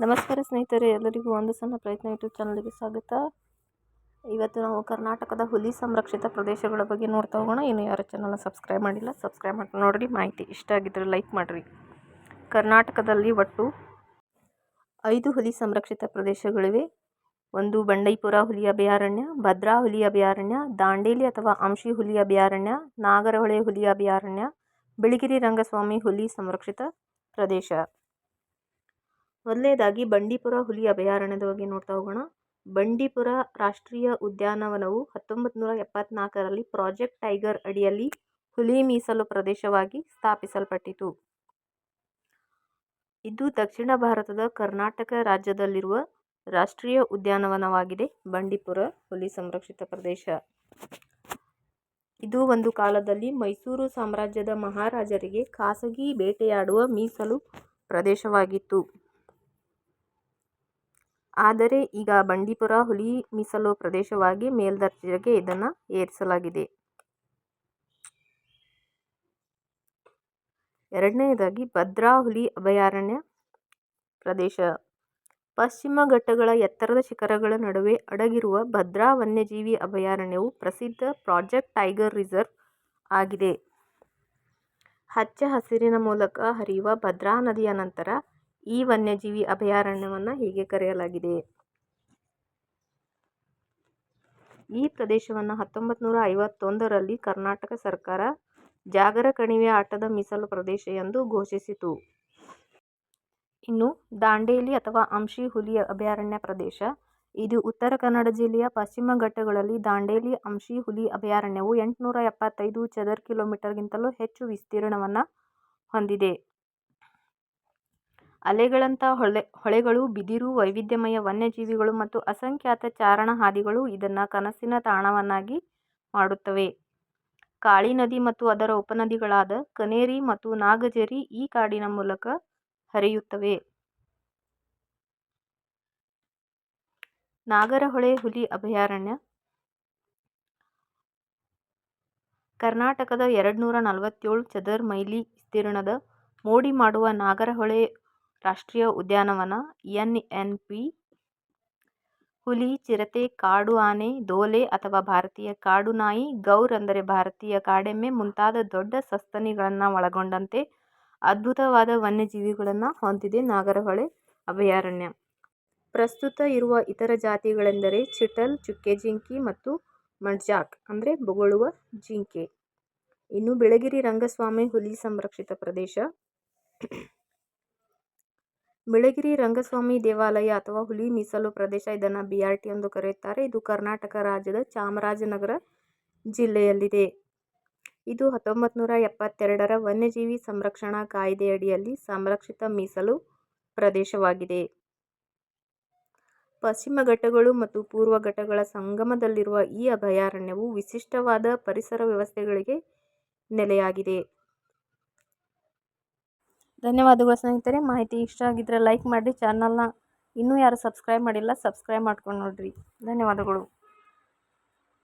ನಮಸ್ಕಾರ ಸ್ನೇಹಿತರೆ, ಎಲ್ಲರಿಗೂ ಒಂದು ಸಣ್ಣ ಪ್ರಯತ್ನ ಯೂಟ್ಯೂಬ್ ಚಾನಲ್ಗೆ ಸ್ವಾಗತ. ಇವತ್ತು ನಾವು ಕರ್ನಾಟಕದ ಹುಲಿ ಸಂರಕ್ಷಿತ ಪ್ರದೇಶಗಳ ಬಗ್ಗೆ ನೋಡ್ತಾ ಹೋಗೋಣ. ಇನ್ನು ಯಾರು ಚಾನಲ್ನ ಸಬ್ಸ್ಕ್ರೈಬ್ ಮಾಡಿಲ್ಲ ಸಬ್ಸ್ಕ್ರೈಬ್ ಮಾಡಿ ನೋಡಿರಿ. ಮಾಹಿತಿ ಇಷ್ಟ ಆಗಿದ್ದರೆ ಲೈಕ್ ಮಾಡಿರಿ. ಕರ್ನಾಟಕದಲ್ಲಿ ಒಟ್ಟು ಐದು ಹುಲಿ ಸಂರಕ್ಷಿತ ಪ್ರದೇಶಗಳಿವೆ. ಒಂದು ಬಂಡೈಪುರ ಹುಲಿ ಅಭಯಾರಣ್ಯ, ಭದ್ರಾ ಹುಲಿ ಅಭಯಾರಣ್ಯ, ದಾಂಡೇಲಿ ಅಥವಾ ಅಂಶಿ ಹುಲಿ ಅಭಯಾರಣ್ಯ, ನಾಗರಹೊಳೆ ಹುಲಿ ಅಭಯಾರಣ್ಯ, ಬಿಳಿಗಿರಿ ರಂಗಸ್ವಾಮಿ ಹುಲಿ ಸಂರಕ್ಷಿತ ಪ್ರದೇಶ. ಮೊದಲನೇದಾಗಿ ಬಂಡೀಪುರ ಹುಲಿ ಅಭಯಾರಣ್ಯದ ಬಗ್ಗೆ ನೋಡ್ತಾ ಹೋಗೋಣ. ಬಂಡೀಪುರ ರಾಷ್ಟ್ರೀಯ ಉದ್ಯಾನವನವು ಹತ್ತೊಂಬತ್ತು ನೂರ ಎಪ್ಪತ್ನಾಲ್ಕರಲ್ಲಿ ಪ್ರಾಜೆಕ್ಟ್ ಟೈಗರ್ ಅಡಿಯಲ್ಲಿ ಹುಲಿ ಮೀಸಲು ಪ್ರದೇಶವಾಗಿ ಸ್ಥಾಪಿಸಲ್ಪಟ್ಟಿತು. ಇದು ದಕ್ಷಿಣ ಭಾರತದ ಕರ್ನಾಟಕ ರಾಜ್ಯದಲ್ಲಿರುವ ರಾಷ್ಟ್ರೀಯ ಉದ್ಯಾನವನವಾಗಿದೆ. ಬಂಡೀಪುರ ಹುಲಿ ಸಂರಕ್ಷಿತ ಪ್ರದೇಶ. ಇದು ಒಂದು ಕಾಲದಲ್ಲಿ ಮೈಸೂರು ಸಾಮ್ರಾಜ್ಯದ ಮಹಾರಾಜರಿಗೆ ಖಾಸಗಿ ಬೇಟೆಯಾಡುವ ಮೀಸಲು ಪ್ರದೇಶವಾಗಿತ್ತು. ಆದರೆ ಈಗ ಬಂಡೀಪುರ ಹುಲಿ ಮೀಸಲು ಪ್ರದೇಶವಾಗಿ ಮೇಲ್ದರ್ಜೆಗೆ ಇದನ್ನು ಏರಿಸಲಾಗಿದೆ. ಎರಡನೆಯದಾಗಿ ಭದ್ರಾ ಹುಲಿ ಅಭಯಾರಣ್ಯ ಪ್ರದೇಶ. ಪಶ್ಚಿಮ ಘಟ್ಟಗಳ ಎತ್ತರದ ಶಿಖರಗಳ ನಡುವೆ ಅಡಗಿರುವ ಭದ್ರಾ ವನ್ಯಜೀವಿ ಅಭಯಾರಣ್ಯವು ಪ್ರಸಿದ್ಧ ಪ್ರಾಜೆಕ್ಟ್ ಟೈಗರ್ ರಿಸರ್ವ್ ಆಗಿದೆ. ಹಚ್ಚ ಹಸಿರಿನ ಮೂಲಕ ಹರಿಯುವ ಭದ್ರಾ ನದಿಯ ನಂತರ ಈ ವನ್ಯಜೀವಿ ಅಭಯಾರಣ್ಯವನ್ನು ಹೀಗೆ ಕರೆಯಲಾಗಿದೆ. ಈ ಪ್ರದೇಶವನ್ನು ಹತ್ತೊಂಬತ್ತು ನೂರ ಐವತ್ತೊಂದರಲ್ಲಿ ಕರ್ನಾಟಕ ಸರ್ಕಾರ ಜಾಗರ ಕಣಿವೆ ಆಟದ ಮೀಸಲು ಪ್ರದೇಶ ಎಂದು ಘೋಷಿಸಿತು. ಇನ್ನು ದಾಂಡೇಲಿ ಅಥವಾ ಅಂಶಿ ಹುಲಿ ಅಭಯಾರಣ್ಯ ಪ್ರದೇಶ, ಇದು ಉತ್ತರ ಕನ್ನಡ ಜಿಲ್ಲೆಯ ಪಶ್ಚಿಮ ಘಟ್ಟಗಳಲ್ಲಿ ದಾಂಡೇಲಿ ಅಂಶಿ ಹುಲಿ ಅಭಯಾರಣ್ಯವು ಎಂಟುನೂರ ಎಪ್ಪತ್ತೈದು ಚದರ್ ಕಿಲೋಮೀಟರ್ಗಿಂತಲೂ ಹೆಚ್ಚು ವಿಸ್ತೀರ್ಣವನ್ನು ಹೊಂದಿದೆ. ಅಲೆಗಳಂಥ ಹೊಳೆ, ಹೊಳೆಗಳು, ಬಿದಿರು, ವೈವಿಧ್ಯಮಯ ವನ್ಯಜೀವಿಗಳು ಮತ್ತು ಅಸಂಖ್ಯಾತ ಚಾರಣ ಹಾದಿಗಳು ಇದನ್ನು ಕನಸಿನ ತಾಣವನ್ನಾಗಿ ಮಾಡುತ್ತವೆ. ಕಾಳಿ ನದಿ ಮತ್ತು ಅದರ ಉಪನದಿಗಳಾದ ಕನೇರಿ ಮತ್ತು ನಾಗಜರಿ ಈ ಕಾಡಿನ ಮೂಲಕ ಹರಿಯುತ್ತವೆ. ನಾಗರಹೊಳೆ ಹುಲಿ ಅಭಯಾರಣ್ಯ. ಕರ್ನಾಟಕದ ಎರಡುನೂರ ನಲವತ್ತೇಳು ಚದರ ಮೈಲಿ ವಿಸ್ತೀರ್ಣದ ಮೋಡಿ ಮಾಡುವ ನಾಗರಹೊಳೆ ರಾಷ್ಟ್ರೀಯ ಉದ್ಯಾನವನ ಎನ್ ಹುಲಿ, ಚಿರತೆ, ಕಾಡು ಆನೆ, ದೋಲೆ ಅಥವಾ ಭಾರತೀಯ ಕಾಡು ನಾಯಿ, ಗೌರ್ ಅಂದರೆ ಭಾರತೀಯ ಕಾಡೆಮ್ಮೆ ಮುಂತಾದ ದೊಡ್ಡ ಸಸ್ತನಿಗಳನ್ನು ಒಳಗೊಂಡಂತೆ ಅದ್ಭುತವಾದ ವನ್ಯಜೀವಿಗಳನ್ನು ಹೊಂದಿದೆ ನಾಗರಹೊಳೆ ಅಭಯಾರಣ್ಯ. ಪ್ರಸ್ತುತ ಇರುವ ಇತರ ಜಾತಿಗಳೆಂದರೆ ಚಿಟಲ್, ಚುಕ್ಕೆ ಚುಕ್ಕೆಜಿಂಕಿ ಮತ್ತು ಮಡ್ಜಾಕ್ ಅಂದರೆ ಬೊಗಳುವ ಜಿಂಕೆ. ಇನ್ನು ಬಿಳಗಿರಿ ರಂಗಸ್ವಾಮಿ ಹುಲಿ ಸಂರಕ್ಷಿತ ಪ್ರದೇಶ. ಬಿಳಗಿರಿ ರಂಗಸ್ವಾಮಿ ದೇವಾಲಯ ಅಥವಾ ಹುಲಿ ಮೀಸಲು ಪ್ರದೇಶ ಇದನ್ನು ಬಿ ಆರ್ ಟಿ ಎಂದು ಕರೆಯುತ್ತಾರೆ. ಇದು ಕರ್ನಾಟಕ ರಾಜ್ಯದ ಚಾಮರಾಜನಗರ ಜಿಲ್ಲೆಯಲ್ಲಿದೆ. ಇದು ಹತ್ತೊಂಬತ್ತು ನೂರ ಎಪ್ಪತ್ತೆರಡರ ವನ್ಯಜೀವಿ ಸಂರಕ್ಷಣಾ ಕಾಯ್ದೆಯಡಿಯಲ್ಲಿ ಸಂರಕ್ಷಿತ ಮೀಸಲು ಪ್ರದೇಶವಾಗಿದೆ. ಪಶ್ಚಿಮ ಘಟ್ಟಗಳು ಮತ್ತು ಪೂರ್ವ ಘಟ್ಟಗಳ ಸಂಗಮದಲ್ಲಿರುವ ಈ ಅಭಯಾರಣ್ಯವು ವಿಶಿಷ್ಟವಾದ ಪರಿಸರ ವ್ಯವಸ್ಥೆಗಳಿಗೆ ನೆಲೆಯಾಗಿದೆ. ಧನ್ಯವಾದಗಳು ಸ್ನೇಹಿತರೆ. ಮಾಹಿತಿ ಇಷ್ಟ ಆಗಿದ್ದರೆ ಲೈಕ್ ಮಾಡಿರಿ. ಚಾನಲ್ನ ಇನ್ನೂ ಯಾರು ಸಬ್ಸ್ಕ್ರೈಬ್ ಮಾಡಿಲ್ಲ ಸಬ್ಸ್ಕ್ರೈಬ್ ಮಾಡ್ಕೊಂಡು ನೋಡಿರಿ. ಧನ್ಯವಾದಗಳು.